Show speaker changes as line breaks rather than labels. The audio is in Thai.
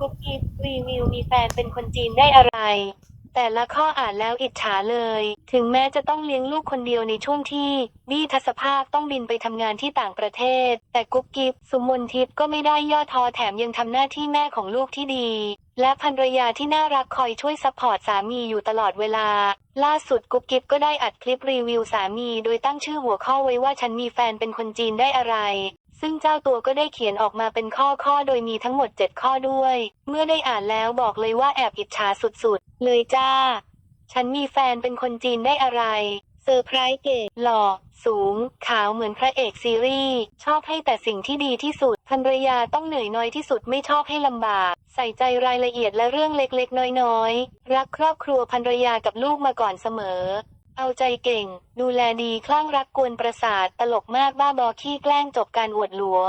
กุ๊กกิ๊บรีวิวมีแฟนเป็นคนจีนได้อะไร แต่ละข้ออ่านแล้วอิจฉาเลย ถึงแม้จะต้องเลี้ยงลูกคนเดียวในช่วงที่บี้ทัศภาคต้องบินไปทำงานที่ต่างประเทศ แต่กุ๊กกิ๊บสุมนทิพย์ก็ไม่ได้ย่อท้อแถมยังทำหน้าที่แม่ของลูกที่ดี และภรรยาที่น่ารักคอยช่วยซัพพอร์ตสามีอยู่ตลอดเวลา ล่าสุดกุ๊บกิ๊บก็ได้อัดคลิปรีวิวสามี โดยตั้งชื่อหัวข้อไว้ว่าฉันมีแฟนเป็นคนจีนได้อะไร ซึ่งเจ้าตัวก็ได้เขียนออกมาเป็นข้อข้อโดยมีทั้งหมด 7 ข้อด้วย เมื่อได้อ่านแล้วบอกเลยว่าแอบอิจฉาสุดๆ เลยจ้า ฉันมีแฟนเป็นคนจีนได้อะไรเซอร์ไพรส์เก๋หล่อ สูง ขาวเหมือนพระเอกซีรีส์ ชอบให้แต่สิ่งที่ดีที่สุดภรรยาต้องเหนื่อยน้อยที่สุดไม่ชอบให้ลำบาก ใส่ใจรายละเอียดและเรื่องเล็กๆ น้อยๆ รักครอบครัวภรรยากับลูกมาก่อนเสมอ เอาใจเก่ง ดูแลดีคลั่งรักกวนประสาทตลกมากบ้าบอขี้แกล้งจบการอวดหลัว